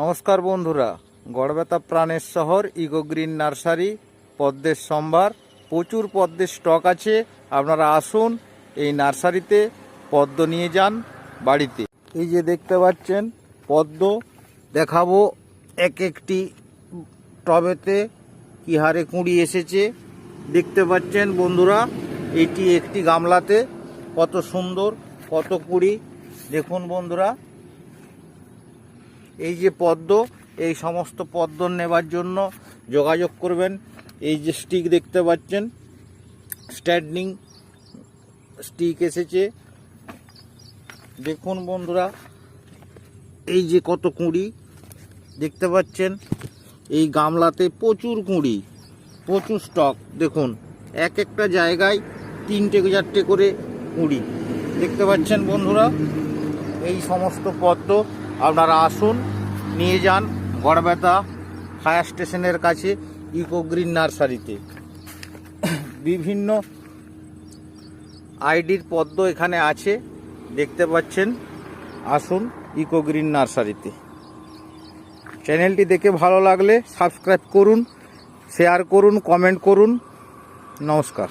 নমস্কার বন্ধুরা, গড়বেতা প্রাণের শহর, ইগো গ্রিন নার্সারি, পদ্মের সম্ভার, প্রচুর পদ্মের স্টক আছে, আপনারা আসুন এই নার্সারিতে পদ্ম নিয়ে যান বাড়িতে। এই যে দেখতে পাচ্ছেন, পদ্ম দেখাবো এক একটি টবেতে, কি হারে কুঁড়ি এসেছে। দেখতে পাচ্ছেন বন্ধুরা, এটি একটি গামলাতে, কত সুন্দর, কত কুড়ি। দেখুন বন্ধুরা এই যে পদ্ম, এই সমস্ত পদ্ম নেবার জন্য যোগাযোগ করবেন। এই যে স্টিক দেখতে পাচ্ছেন স্ট্যান্ডিং স্টিক এসেছে। দেখুন বন্ধুরা, এই যে কত কুঁড়ি, দেখতে পাচ্ছেন, এই গামলাতে প্রচুর কুঁড়ি, প্রচুর স্টক দেখুন, এক একটা জায়গায় তিনটে চারটে করে কুঁড়ি, দেখতে পাচ্ছেন বন্ধুরা, এই সমস্ত পদ্ম। আপনারা আসুন, নিয়ে যান গড়বেতা ফায়ার স্টেশনের কাছে ইকো গ্রিন নার্সারিতে বিভিন্ন আইডির পদ্ম এখানে আছে, দেখতে পাচ্ছেন, আসুন ইকো গ্রিন নার্সারিতে চ্যানেলটি দেখে ভালো লাগলে সাবস্ক্রাইব করুন শেয়ার করুন কমেন্ট করুন। নমস্কার।